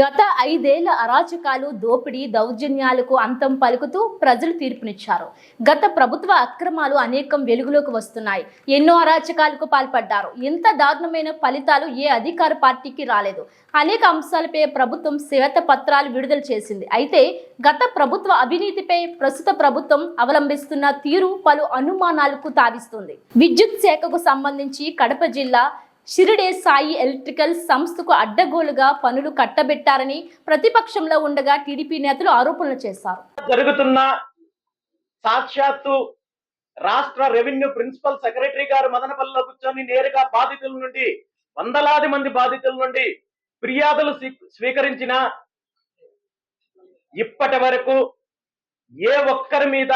గత ఐదేళ్ళ అరాచకాలు దోపిడీ దౌర్జన్యాలకు అంతం పలుకుతూ ప్రజలు తీర్పునిచ్చారు. గత ప్రభుత్వ అక్రమాలు అనేకం వెలుగులోకి వస్తున్నాయి. ఎన్నో అరాచకాలకు పాల్పడ్డారు. ఇంత దారుణమైన ఫలితాలు ఏ అధికార పార్టీకి రాలేదు. అనేక అంశాలపై ప్రభుత్వం శ్వేత పత్రాలు విడుదల చేసింది. అయితే గత ప్రభుత్వ అవినీతిపై ప్రస్తుత ప్రభుత్వం అవలంబిస్తున్న తీరు పలు అనుమానాలకు తావిస్తుంది. విద్యుత్ శాఖకు సంబంధించి కడప జిల్లా షిరిడే సాయి ఎలక్ట్రికల్ సంస్థకు అడ్డగోలుగా పనులు కట్టబెట్టారని ప్రతిపక్షంలో ఉండగా టీడీపీ నేతలు ఆరోపణలు చేశారు. జరుగుతున్న సాక్షాత్తు రాష్ట్ర రెవెన్యూ ప్రిన్సిపల్ సెక్రటరీ గారు మదనపల్లిలో కూర్చొని నేరుగా బాధితుల నుండి వందలాది మంది బాధితుల నుండి ఫిర్యాదులు స్వీ- స్వీకరించిన ఇప్పటి వరకు ఏ ఒక్కరి మీద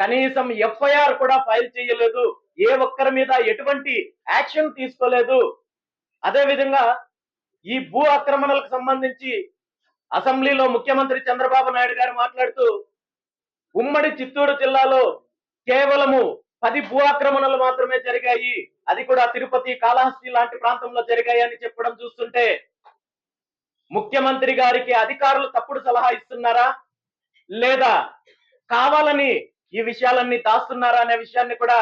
కనీసం ఎఫ్ఐఆర్ కూడా ఫైల్ చేయలేదు. ఏ ఒక్కరి మీద ఎటువంటి యాక్షన్ తీసుకోలేదు. అదే విధంగా ఈ భూ ఆక్రమణలకు సంబంధించి అసెంబ్లీలో ముఖ్యమంత్రి చంద్రబాబు నాయుడు గారు మాట్లాడుతూ ఉమ్మడి చిత్తూరు జిల్లాలో కేవలము పది భూ ఆక్రమణలు మాత్రమే జరిగాయి. అది కూడా తిరుపతి కాళహస్తి లాంటి ప్రాంతంలో జరిగాయి అని చెప్పడం చూస్తుంటే ముఖ్యమంత్రి గారికి అధికారులు తప్పుడు సలహా ఇస్తున్నారా? లేదా కావాలని ఈ విషయాలన్నీ దాస్తున్నారా అనే విషయాన్ని కూడా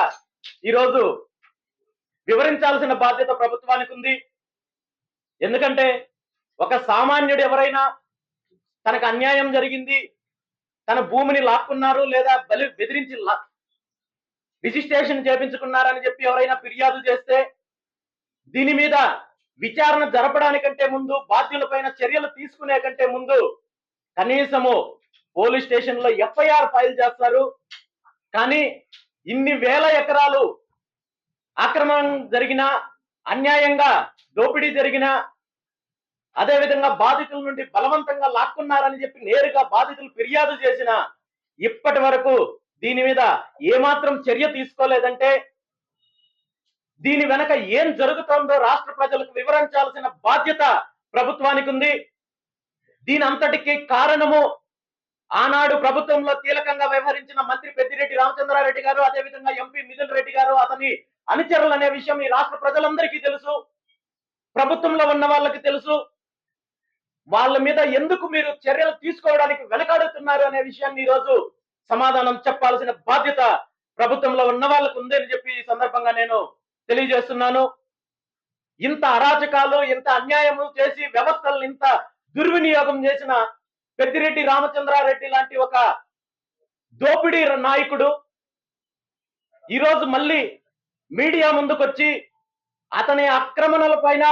ఈరోజు వివరించాల్సిన బాధ్యత ప్రభుత్వానికి ఉంది. ఎందుకంటే ఒక సామాన్యుడు ఎవరైనా తనకు అన్యాయం జరిగింది తన భూమిని లాక్కున్నారు లేదా బలి బెదిరించి రిజిస్ట్రేషన్ చేపించుకున్నారని చెప్పి ఎవరైనా ఫిర్యాదు చేస్తే దీని మీద విచారణ జరపడానికంటే ముందు బాధ్యులపైన చర్యలు తీసుకునే కంటే ముందు కనీసము పోలీస్ స్టేషన్లో ఎఫ్ఐఆర్ ఫైల్ చేస్తారు. కానీ ఇన్ని వేల ఎకరాలు ఆక్రమణ జరిగిన అన్యాయంగా దోపిడీ జరిగిన అదే విధంగా బాధితుల నుండి బలవంతంగా లాక్కున్నారని చెప్పి నేరుగా బాధితులు ఫిర్యాదు చేసిన ఇప్పటి వరకు దీని మీద ఏమాత్రం చర్య తీసుకోలేదంటే దీని వెనక ఏం జరుగుతోందో రాష్ట్ర ప్రజలకు వివరించాల్సిన బాధ్యత ప్రభుత్వానికి ఉంది. దీని అంతటికి కారణము ఆనాడు ప్రభుత్వంలో కీలకంగా వ్యవహరించిన మంత్రి పెద్దిరెడ్డి రామచంద్రారెడ్డి గారు అదే విధంగా ఎంపీ మిథున్ రెడ్డి గారు అతని అనుచరులు అనే విషయం ఈ రాష్ట్ర ప్రజలందరికీ తెలుసు ప్రభుత్వంలో ఉన్న వాళ్ళకి తెలుసు. వాళ్ళ మీద ఎందుకు మీరు చర్యలు తీసుకోవడానికి వెనకాడుతున్నారు అనే విషయాన్ని ఈ రోజు సమాధానం చెప్పాల్సిన బాధ్యత ప్రభుత్వంలో ఉన్న వాళ్ళకు ఉందని చెప్పి ఈ సందర్భంగా నేను తెలియజేస్తున్నాను. ఇంత అరాచకాలు ఇంత అన్యాయము చేసి వ్యవస్థలను ఇంత దుర్వినియోగం చేసిన పెద్దిరెడ్డి రామచంద్రారెడ్డి లాంటి ఒక దోపిడీ నాయకుడు. ఈరోజు మళ్ళీ మీడియా ముందుకొచ్చి అతని ఆక్రమణల పైన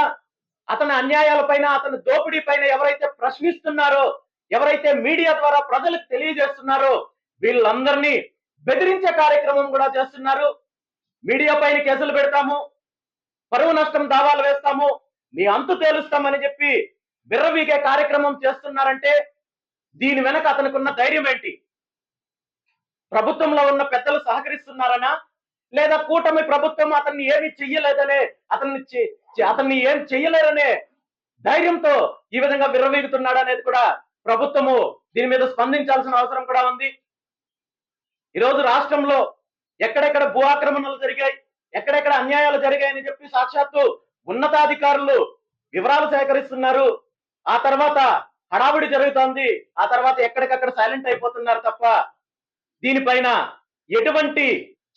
అతని అన్యాయాల పైన అతని దోపిడీ పైన ఎవరైతే ప్రశ్నిస్తున్నారో ఎవరైతే మీడియా ద్వారా ప్రజలకు తెలియజేస్తున్నారో వీళ్ళందరినీ బెదిరించే కార్యక్రమం కూడా చేస్తున్నారు. మీడియా పైన కేసులు పెడతాము పరువు నష్టం దావాలు వేస్తాము మీ అంతు తేలుస్తామని చెప్పి విర్రవీగే కార్యక్రమం చేస్తున్నారంటే దీని వెనక అతనికి ధైర్యం ఏంటి? ప్రభుత్వంలో ఉన్న పెద్దలు సహకరిస్తున్నారనా? లేదా కూటమి ప్రభుత్వం అతన్ని ఏమి చెయ్యలేదనే అతన్ని అతన్ని ఏం చెయ్యలేరనే ధైర్యంతో ఈ విధంగా విర్రవీగుతున్నాడు అనేది కూడా ప్రభుత్వము దీని మీద స్పందించాల్సిన అవసరం కూడా ఉంది. ఈరోజు రాష్ట్రంలో ఎక్కడెక్కడ భూ ఆక్రమణలు జరిగాయి ఎక్కడెక్కడ అన్యాయాలు జరిగాయని చెప్పి సాక్షాత్తు ఉన్నతాధికారులు వివరాలు సేకరిస్తున్నారు. ఆ తర్వాత హడావుడి జరుగుతోంది. ఆ తర్వాత ఎక్కడికక్కడ సైలెంట్ అయిపోతున్నారు తప్ప దీనిపైన ఎటువంటి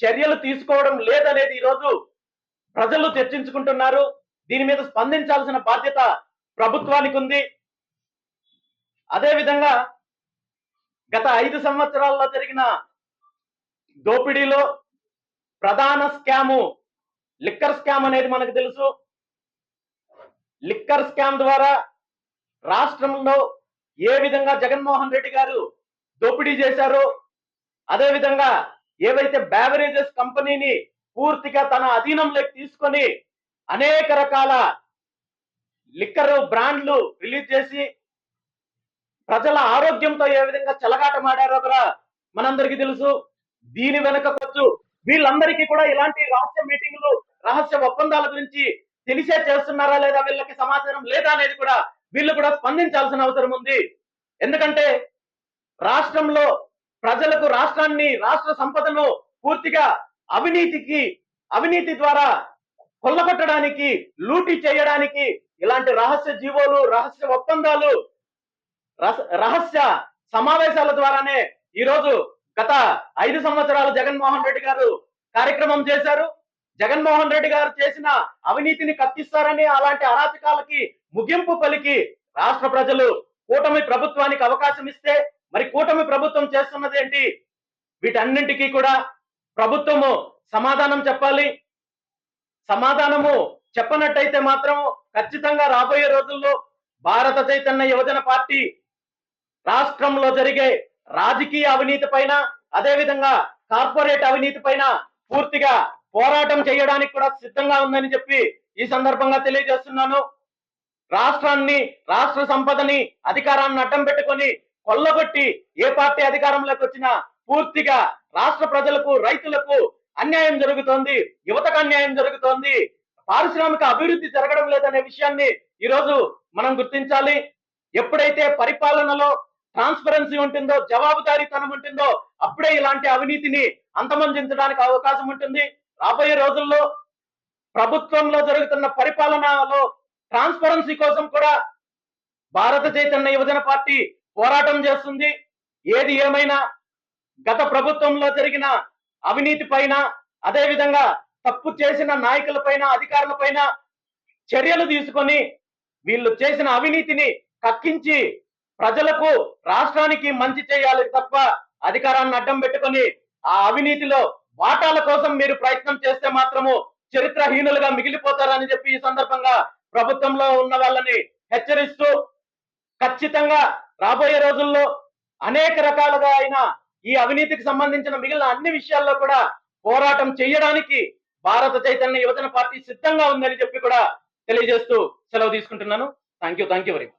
చర్యలు తీసుకోవడం లేదనేది ఈరోజు ప్రజలు చర్చించుకుంటున్నారు. దీని మీద స్పందించాల్సిన బాధ్యత ప్రభుత్వానికి ఉంది. అదే విధంగా గత ఐదు సంవత్సరాల్లో జరిగిన దోపిడీలో ప్రధాన స్కాము లిక్కర్ స్కామ్ అనేది మనకు తెలుసు. లిక్కర్ స్కామ్ ద్వారా రాష్ట్రంలో ఏ విధంగా జగన్మోహన్ రెడ్డి గారు దోపిడీ చేశారో అదే విధంగా ఏవైతే బ్యావరేజెస్ కంపెనీని పూర్తిగా తన అధీనంలోకి తీసుకొని అనేక రకాల లిక్కర్ బ్రాండ్లు రిలీజ్ చేసి ప్రజల ఆరోగ్యంతో ఏ విధంగా చెలగాటమాడారో కూడా మనందరికీ తెలుసు. దీని వెనకకొచ్చు వీళ్ళందరికీ కూడా ఇలాంటి రహస్య మీటింగులు రహస్య ఒప్పందాల గురించి తెలిసే చేస్తున్నారా లేదా వీళ్ళకి సమాచారం లేదా అనేది కూడా వీళ్ళు కూడా స్పందించాల్సిన అవసరం ఉంది. ఎందుకంటే రాష్ట్రంలో ప్రజలకు రాష్ట్రాన్ని రాష్ట్ర సంపదను పూర్తిగా అవినీతికి అవినీతి ద్వారా కొల్లగొట్టడానికి లూటీ చేయడానికి ఇలాంటి రహస్య జీవోలు రహస్య ఒప్పందాలు రహ- రహస్య సమావేశాల ద్వారానే ఈ రోజు గత ఐదు సంవత్సరాలు జగన్మోహన్ రెడ్డి గారు కార్యక్రమం చేశారు. జగన్మోహన్ రెడ్డి గారు చేసిన అవినీతిని కత్తిస్తారని అలాంటి అరాచకాలకి ముగింపు పలికి రాష్ట్ర ప్రజలు కూటమి ప్రభుత్వానికి అవకాశం ఇస్తే మరి కూటమి ప్రభుత్వం చేస్తున్నది ఏంటి? వీటన్నింటికీ కూడా ప్రభుత్వము సమాధానం చెప్పాలి. సమాధానము చెప్పనట్టయితే మాత్రం ఖచ్చితంగా రాబోయే రోజుల్లో భారత చైతన్య యువజన పార్టీ రాష్ట్రంలో జరిగే రాజకీయ అవినీతి పైన అదే విధంగా కార్పొరేట్ అవినీతి పైన పూర్తిగా పోరాటం చేయడానికి కూడా సిద్ధంగా ఉందని చెప్పి ఈ సందర్భంగా తెలియజేస్తున్నాను. రాష్ట్రాన్ని రాష్ట్ర సంపదని అధికారాన్ని అడ్డం పెట్టుకొని కొల్లగొట్టి ఏ పార్టీ అధికారంలోకి వచ్చినా పూర్తిగా రాష్ట్ర ప్రజలకు రైతులకు అన్యాయం జరుగుతోంది యువతకు అన్యాయం జరుగుతోంది. పారిశ్రామిక అభివృద్ధి జరగడం లేదనే విషయాన్ని ఈ రోజు మనం గుర్తించాలి. ఎప్పుడైతే పరిపాలనలో ట్రాన్స్పరెన్సీ ఉంటుందో జవాబుదారీతనం ఉంటుందో అప్పుడే ఇలాంటి అవినీతిని అంతమందించడానికి అవకాశం ఉంటుంది. రాబోయే రోజుల్లో ప్రభుత్వంలో జరుగుతున్న పరిపాలనలో ట్రాన్స్పరెన్సీ కోసం కూడా భారత చైతన్య యువజన పార్టీ పోరాటం చేస్తుంది. ఏది ఏమైనా గత ప్రభుత్వంలో జరిగిన అవినీతి పైన అదే విధంగా తప్పు చేసిన నాయకుల పైన అధికారుల పైన చర్యలు తీసుకొని వీళ్ళు చేసిన అవినీతిని కక్కించి ప్రజలకు రాష్ట్రానికి మంచి చేయాలి తప్ప అధికారాన్ని అడ్డం పెట్టుకొని ఆ అవినీతిలో వాటాల కోసం మీరు ప్రయత్నం చేస్తే మాత్రము చరిత్రహీనులుగా మిగిలిపోతారని చెప్పి ఈ సందర్భంగా ప్రభుత్వంలో ఉన్న వాళ్ళని హెచ్చరిస్తూ ఖచ్చితంగా రాబోయే రోజుల్లో అనేక రకాలుగా అయిన ఈ అవినీతికి సంబంధించిన మిగిలిన అన్ని విషయాల్లో కూడా పోరాటం చేయడానికి భారత చైతన్య యువజన పార్టీ సిద్ధంగా ఉందని చెప్పి కూడా తెలియజేస్తూ సెలవు తీసుకుంటున్నాను. Thank you thank you very much